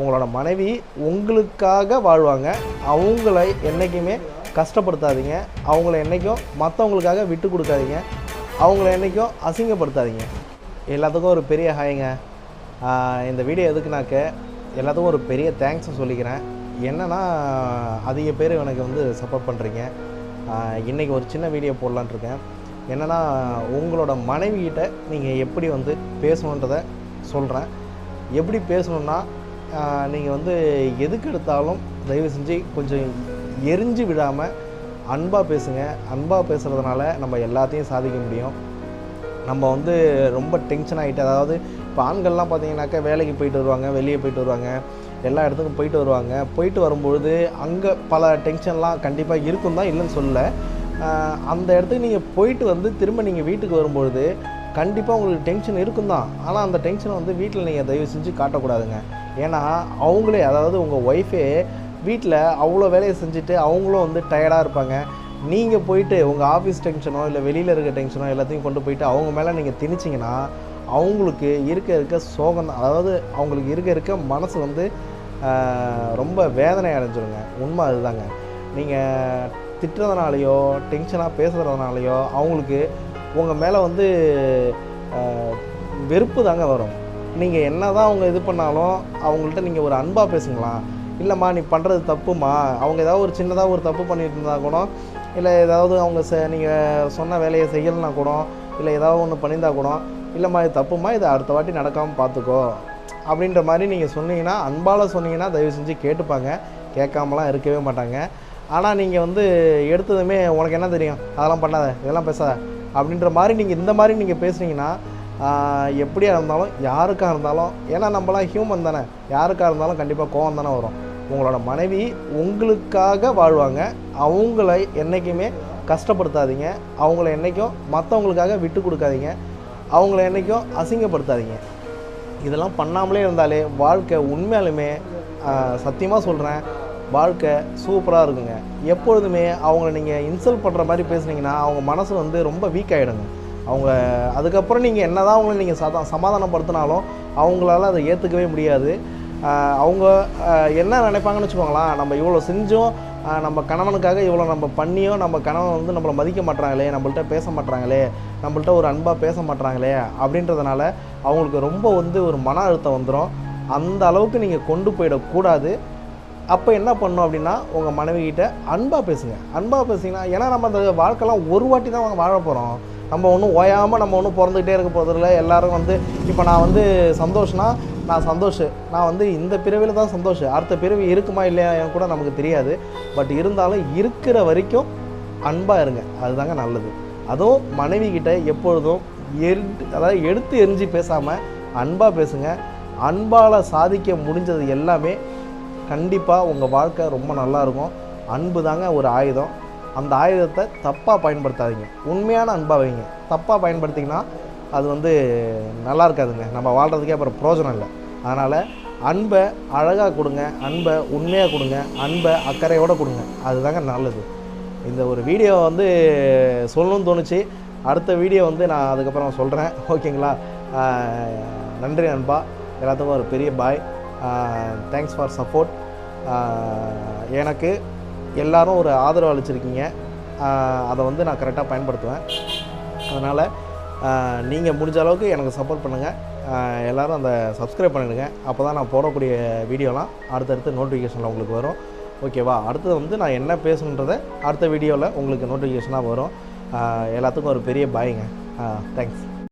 உங்களோட மனைவி உங்களுக்காக வாழ்வாங்க. அவங்கள என்றைக்குமே கஷ்டப்படுத்தாதீங்க. அவங்கள என்றைக்கும் மற்றவங்களுக்காக விட்டு கொடுக்காதீங்க. அவங்கள என்றைக்கும் அசிங்கப்படுத்தாதீங்க. எல்லாத்துக்கும் ஒரு பெரிய ஹாய்ங்க இந்த வீடியோ எதுக்குனாக்க எல்லாத்துக்கும் ஒரு பெரிய தேங்க்ஸை சொல்லிக்கிறேன். என்னென்னா அதிக பேர் எனக்கு வந்து சப்போர்ட் பண்ணுறீங்க இன்றைக்கி ஒரு சின்ன வீடியோ போடலான்ட்ருக்கேன் என்னென்னா உங்களோட மனைவிகிட்ட நீங்கள் எப்படி வந்து பேசணுன்றதை சொல்கிறேன் எப்படி பேசணுன்னா நீங்கள் வந்து எதுக்கு எடுத்தாலும் தயவு செஞ்சு கொஞ்சம் எரிஞ்சு விடாமல் அன்பாக பேசுங்க. அன்பாக பேசுகிறதுனால நம்ம எல்லாத்தையும் சாதிக்க முடியும். நம்ம வந்து ரொம்ப டென்ஷன் ஆகிட்டு அதாவது இப்போ ஆண்கள்லாம் பார்த்தீங்கன்னாக்கா வேலைக்கு போயிட்டு வருவாங்க வெளியே போயிட்டு வருவாங்க எல்லா இடத்துக்கும் போயிட்டு வருவாங்க. போயிட்டு வரும்பொழுது அங்கே பல டென்ஷன்லாம் கண்டிப்பாக இருக்கும் தான் இல்லைன்னு சொல்லலை. அந்த இடத்துக்கு நீங்கள் போயிட்டு வந்து திரும்ப நீங்கள் வீட்டுக்கு வரும்பொழுது கண்டிப்பாக உங்களுக்கு டென்ஷன் இருக்கும் தான். ஆனால் அந்த டென்ஷனை வந்து வீட்டில் நீங்கள் தயவு செஞ்சு காட்டக்கூடாதுங்க. ஏன்னா அவங்களே அதாவது உங்கள் ஒய்ஃபே வீட்டில் அவ்வளோ வேலையை செஞ்சுட்டு அவங்களும் வந்து டயர்டாக இருப்பாங்க. நீங்கள் போயிட்டு உங்கள் ஆஃபீஸ் டென்ஷனோ இல்லை வெளியில் இருக்க டென்ஷனோ எல்லாத்தையும் கொண்டு போயிட்டு அவங்க மேலே நீங்கள் திணிச்சிங்கன்னா அவங்களுக்கு இருக்க இருக்க சோகம் அதாவது அவங்களுக்கு இருக்க இருக்க மனசு வந்து ரொம்ப வேதனை அடைஞ்சிருங்க. உண்மை அதுதாங்க. நீங்கள் திட்டுறதுனாலையோ டென்ஷனாக பேசுகிறதுனாலையோ அவங்களுக்கு உங்கள் மேலே வந்து வெறுப்பு தாங்க வரும். நீங்கள் என்ன தான் அவங்க இது பண்ணாலும் அவங்கள்ட்ட நீங்கள் ஒரு அன்பாக பேசுங்களா? இல்லைம்மா நீ பண்ணுறது தப்புமா? அவங்க ஏதாவது ஒரு சின்னதாக ஒரு தப்பு பண்ணிட்டு இருந்தால் கூட இல்லை ஏதாவது அவங்க செ நீங்கள் சொன்ன வேலையை செய்யலைனா கூட இல்லை ஏதாவது ஒன்று பண்ணியிருந்தா கூட இல்லைம்மா இது தப்புமா? இது அடுத்த வாட்டி நடக்காமல் பார்த்துக்கோ. அப்படின்ற மாதிரி நீங்கள் சொன்னீங்கன்னா அன்பால் சொன்னீங்கன்னா தயவு செஞ்சு கேட்டுப்பாங்க. கேட்காமலாம் இருக்கவே மாட்டாங்க. ஆனால் நீங்கள் வந்து எடுத்ததுமே உனக்கு என்ன தெரியும்? அதெல்லாம் பண்ணாத இதெல்லாம் பேசாத. அப்படின்ற மாதிரி நீங்கள் இந்த மாதிரி நீங்கள் பேசுனீங்கன்னா எப்படியா இருந்தாலும் யாருக்காக இருந்தாலும் ஏன்னா நம்மளாம் ஹியூமன் தானே. யாருக்காக இருந்தாலும் கண்டிப்பாக கோவம் தானே வரும். உங்களோட மனைவி உங்களுக்காக வாழ்வாங்க. அவங்கள என்றைக்குமே கஷ்டப்படுத்தாதீங்க. அவங்கள என்றைக்கும் மற்றவங்களுக்காக விட்டு கொடுக்காதீங்க. அவங்கள என்றைக்கும் அசிங்கப்படுத்தாதீங்க. இதெல்லாம் பண்ணாமலே இருந்தாலே வாழ்க்கை உண்மையாலுமே சத்தியமாக சொல்கிறேன் வாழ்க்கை சூப்பராக இருக்குங்க. எப்பொழுதுமே அவங்கள நீங்கள் இன்சல்ட் பண்ணுற மாதிரி பேசுனீங்கன்னா அவங்க மனசு வந்து ரொம்ப வீக் ஆகிடுங்க அவங்க அதுக்கப்புறம் நீங்கள் என்ன தான் அவங்கள நீங்கள் சதா சமாதானப்படுத்தினாலும் அவங்களால அதை ஏற்றுக்கவே முடியாது. அவங்க என்ன நினைப்பாங்கன்னு வச்சுக்கோங்களேன் நம்ம இவ்வளோ செஞ்சோம் நம்ம கணவனுக்காக இவ்வளோ நம்ம பண்ணியும் நம்ம கணவன் வந்து நம்மளை மதிக்க மாட்றாங்களே நம்மள்ட்ட பேச மாட்டாங்களே நம்மள்ட்ட ஒரு அன்பாக பேச மாட்டாங்களே அப்படின்றதுனால அவங்களுக்கு ரொம்ப வந்து ஒரு மன அழுத்தம் வந்துடும் அந்த அளவுக்கு நீங்கள் கொண்டு போயிடக்கூடாது. அப்போ என்ன பண்ணணும் அப்படின்னா உங்கள் மனைவிகிட்ட அன்பாக பேசுங்க. அன்பாக பேசுங்கன்னா ஏன்னா நம்ம அந்த வாழ்க்கைலாம் ஒரு வாட்டி தான் வாழ போகிறோம் நம்ம ஒன்றும் ஓயாமல் நம்ம ஒன்றும் பிறந்துக்கிட்டே இருக்க போகிறதில்ல எல்லோரும் வந்து இப்போ நான் வந்து சந்தோஷனா நான் சந்தோஷ். நான் வந்து இந்த பிறவியில் தான் சந்தோஷ். அடுத்த பிறவி இருக்குமா இல்லையா என் கூட நமக்கு தெரியாது. பட் இருந்தாலும் இருக்கிற வரைக்கும் அன்பாக இருங்க. அதுதாங்க நல்லது. அதுவும் மனைவி கிட்ட எப்பொழுதும் எரி அதாவது எடுத்து எரிஞ்சு பேசாமல் அன்பாக பேசுங்க. அன்பால் சாதிக்க முடிஞ்சது எல்லாமே கண்டிப்பாக உங்கள் வாழ்க்கை ரொம்ப நல்லா இருக்கும். அன்பு தாங்க ஒரு ஆயுதம். அந்த ஆயுதத்தை தப்பாக பயன்படுத்தாதீங்க. உண்மையான அன்பாக வைங்க. தப்பாக பயன்படுத்திங்கன்னா அது வந்து நல்லா இருக்காதுங்க. நம்ம வாழ்கிறதுக்கே அப்புறம் பிரோஜனம் இல்லை. அதனால் அன்பை அழகாக கொடுங்க அன்பை உண்மையாக கொடுங்க அன்பை அக்கறையோடு கொடுங்க. அதுதாங்க நல்லது. இந்த ஒரு வீடியோ வந்து சொல்லணும்னு தோணுச்சு. அடுத்த வீடியோ வந்து நான் அதுக்கப்புறம் சொல்கிறேன் ஓகேங்களா? நன்றி நண்பா. எல்லாத்துக்கும் ஒரு பெரிய பாய் தேங்க்ஸ் ஃபார் சப்போர்ட் எனக்கு எல்லாரும் ஒரு ஆதரவு அளிச்சிருக்கீங்க. அதை வந்து நான் கரெக்டாக பயன்படுத்துவேன். அதனால் நீங்கள் முடிஞ்ச அளவுக்கு எனக்கு சப்போர்ட் பண்ணுங்கள் எல்லோரும் அந்த சப்ஸ்கிரைப் பண்ணிடுங்க. அப்போ தான் நான் போடக்கூடிய வீடியோலாம் அடுத்தடுத்து நோட்டிஃபிகேஷனில் உங்களுக்கு வரும். ஓகேவா அடுத்தது வந்து நான் என்ன பேசணுன்றதை அடுத்த வீடியோவில் உங்களுக்கு நோட்டிஃபிகேஷனாக வரும். எல்லாத்துக்கும் ஒரு பெரிய பாய்ங்க தேங்க்ஸ்